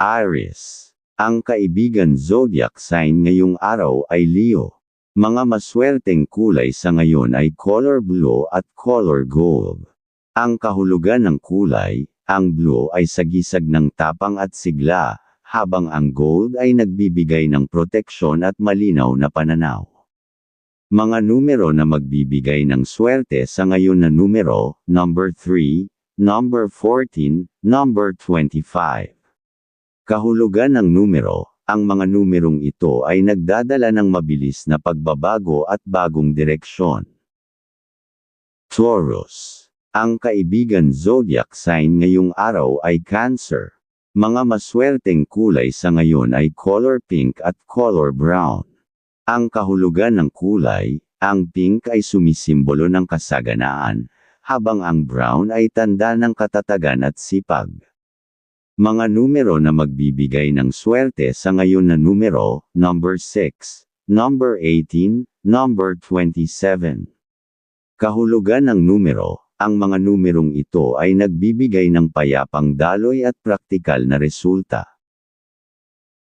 Aries. Ang kaibigan zodiac sign ngayong araw ay Leo. Mga maswerteng kulay sa ngayon ay color blue at color gold. Ang kahulugan ng kulay, ang blue ay sagisag ng tapang at sigla, habang ang gold ay nagbibigay ng proteksyon at malinaw na pananaw. Mga numero na magbibigay ng swerte sa ngayon na numero, number 3, number 14, number 25. Kahulugan ng numero, ang mga numerong ito ay nagdadala ng mabilis na pagbabago at bagong direksyon. Taurus. Ang kaibigan zodiac sign ngayong araw ay Cancer. Mga maswerteng kulay sa ngayon ay color pink at color brown. Ang kahulugan ng kulay, ang pink ay sumisimbolo ng kasaganaan, habang ang brown ay tanda ng katatagan at sipag. Mga numero na magbibigay ng swerte sa ngayon na numero, number 6, number 18, number 27. Kahulugan ng numero, ang mga numerong ito ay nagbibigay ng payapang daloy at praktikal na resulta.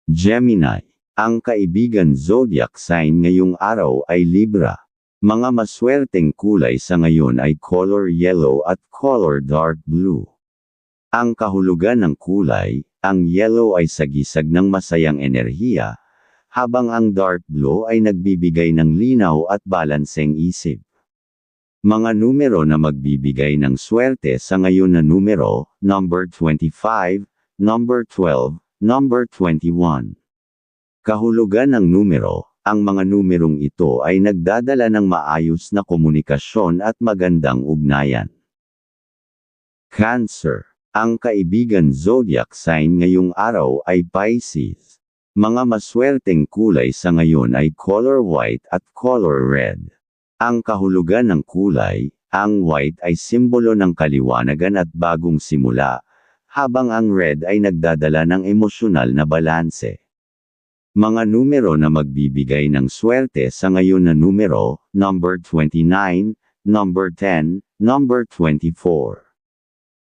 Gemini. Ang kaibigan zodiac sign ngayong araw ay Libra. Mga maswerteng kulay sa ngayon ay color yellow at color dark blue. Ang kahulugan ng kulay, ang yellow ay sagisag ng masayang enerhiya, habang ang dark blue ay nagbibigay ng linaw at balanseng isip. Mga numero na magbibigay ng swerte sa ngayon na numero, number 25, number 12, number 21. Kahulugan ng numero, ang mga numerong ito ay nagdadala ng maayos na komunikasyon at magandang ugnayan. Cancer. Ang kaibigan zodiac sign ngayong araw ay Pisces. Mga maswerteng kulay sa ngayon ay color white at color red. Ang kahulugan ng kulay, ang white ay simbolo ng kaliwanagan at bagong simula, habang ang red ay nagdadala ng emosyonal na balanse. Mga numero na magbibigay ng swerte sa ngayon na numero, number 29, number 10, number 24.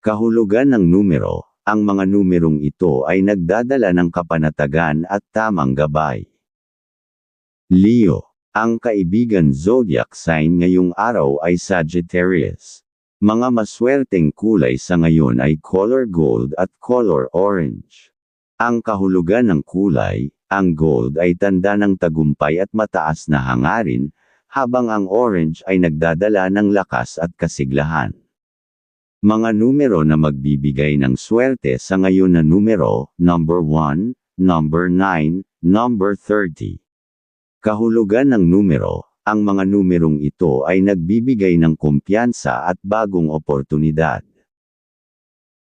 Kahulugan ng numero, ang mga numerong ito ay nagdadala ng kapanatagan at tamang gabay. Leo ang kaibigan zodiac sign ngayong araw ay Sagittarius. Mga maswerteng kulay sa ngayon ay color gold at color orange. Ang kahulugan ng kulay, ang gold ay tanda ng tagumpay at mataas na hangarin, habang ang orange ay nagdadala ng lakas at kasiglahan. Mga numero na magbibigay ng swerte sa ngayon na numero, number 1, number 9, number 30. Kahulugan ng numero, ang mga numerong ito ay nagbibigay ng kumpiyansa at bagong oportunidad.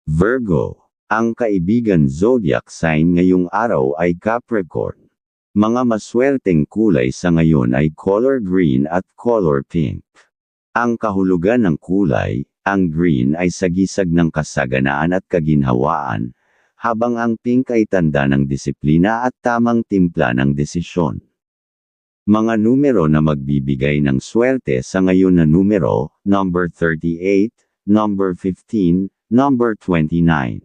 Virgo. Ang kaibigan zodiac sign ngayong araw ay Capricorn. Mga maswerteng kulay sa ngayon ay color green at color pink. Ang kahulugan ng kulay, ang green ay sagisag ng kasaganaan at kaginhawaan, habang ang pink ay tanda ng disiplina at tamang timpla ng desisyon. Mga numero na magbibigay ng swerte sa ngayon na numero, number 38, number 15, number 29.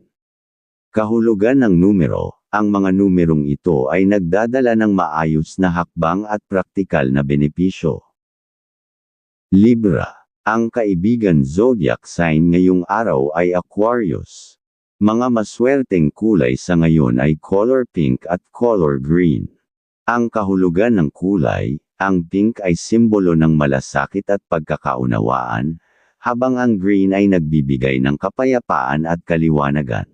Kahulugan ng numero, ang mga numerong ito ay nagdadala ng maayos na hakbang at praktikal na benepisyo. Libra. Ang kaibigan zodiac sign ngayong araw ay Aquarius. Mga maswerteng kulay sa ngayon ay color pink at color green. Ang kahulugan ng kulay, ang pink ay simbolo ng malasakit at pagkakaunawaan, habang ang green ay nagbibigay ng kapayapaan at kaliwanagan.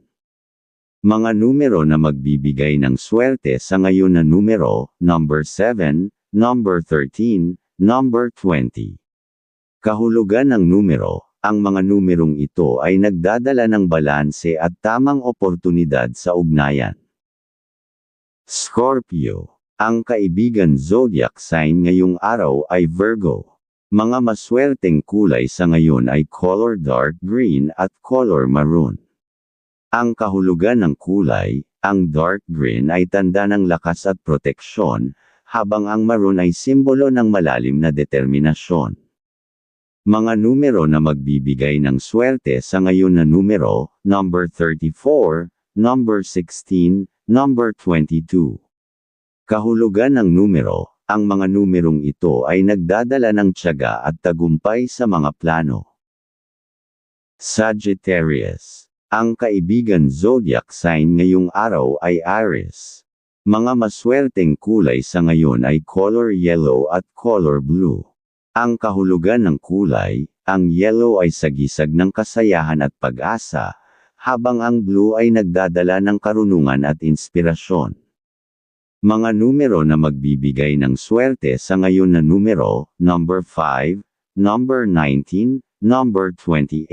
Mga numero na magbibigay ng swerte sa ngayon na numero, number 7, number 13, number 20. Kahulugan ng numero, ang mga numerong ito ay nagdadala ng balanse at tamang oportunidad sa ugnayan. Scorpio ang kaibigan zodiac sign ngayong araw ay Virgo. Mga maswerteng kulay sa ngayon ay color dark green at color maroon. Ang kahulugan ng kulay, ang dark green ay tanda ng lakas at proteksyon, habang ang maroon ay simbolo ng malalim na determinasyon. Mga numero na magbibigay ng swerte sa ngayon na numero, number 34, number 16, number 22. Kahulugan ng numero, ang mga numerong ito ay nagdadala ng tiyaga at tagumpay sa mga plano. Sagittarius. Ang kaibigan zodiac sign ngayong araw ay Aries. Mga maswerteng kulay sa ngayon ay color yellow at color blue. Ang kahulugan ng kulay, ang yellow ay sagisag ng kasayahan at pag-asa, habang ang blue ay nagdadala ng karunungan at inspirasyon. Mga numero na magbibigay ng swerte sa ngayon na numero, number 5, number 19, number 28.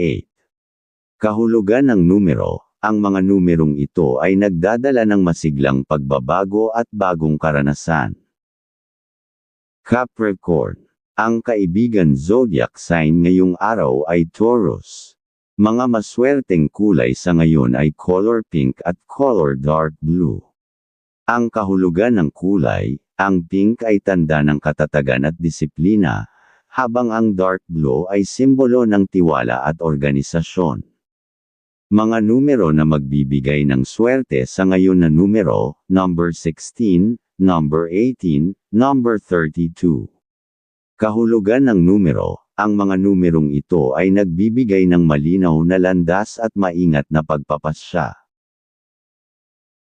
Kahulugan ng numero, ang mga numerong ito ay nagdadala ng masiglang pagbabago at bagong karanasan. Capricorn. Ang kaibigan zodiac sign ngayong araw ay Taurus. Mga maswerteng kulay sa ngayon ay color pink at color dark blue. Ang kahulugan ng kulay, ang pink ay tanda ng katatagan at disiplina, habang ang dark blue ay simbolo ng tiwala at organisasyon. Mga numero na magbibigay ng swerte sa ngayon na numero, number 16, number 18, number 32. Kahulugan ng numero, ang mga numerong ito ay nagbibigay ng malinaw na landas at maingat na pagpapasya.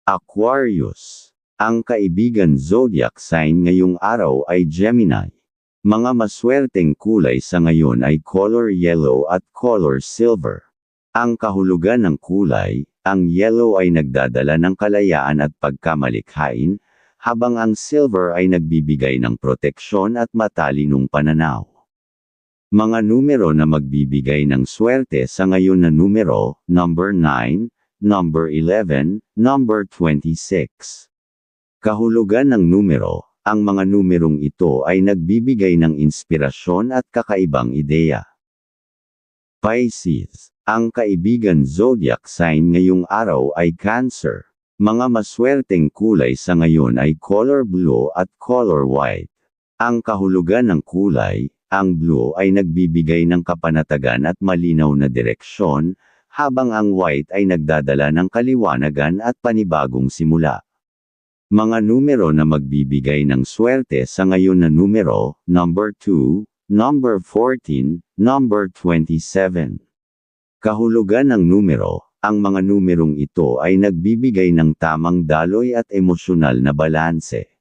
Aquarius. Ang kaibigan zodiac sign ngayong araw ay Gemini. Mga maswerteng kulay sa ngayon ay color yellow at color silver. Ang kahulugan ng kulay, ang yellow ay nagdadala ng kalayaan at pagkamalikhain, habang ang silver ay nagbibigay ng proteksyon at matalinong pananaw. Mga numero na magbibigay ng swerte sa ngayon na numero, number 9, number 11, number 26. Kahulugan ng numero, ang mga numerong ito ay nagbibigay ng inspirasyon at kakaibang ideya. Pisces. Ang kaibigan zodiac sign ngayong araw ay Cancer. Mga maswerteng kulay sa ngayon ay color blue at color white. Ang kahulugan ng kulay, ang blue ay nagbibigay ng kapanatagan at malinaw na direksyon, habang ang white ay nagdadala ng kaliwanagan at panibagong simula. Mga numero na magbibigay ng swerte sa ngayon na numero, number 2, number 14, number 27. Kahulugan ng numero, ang mga numerong ito ay nagbibigay ng tamang daloy at emosyonal na balanse.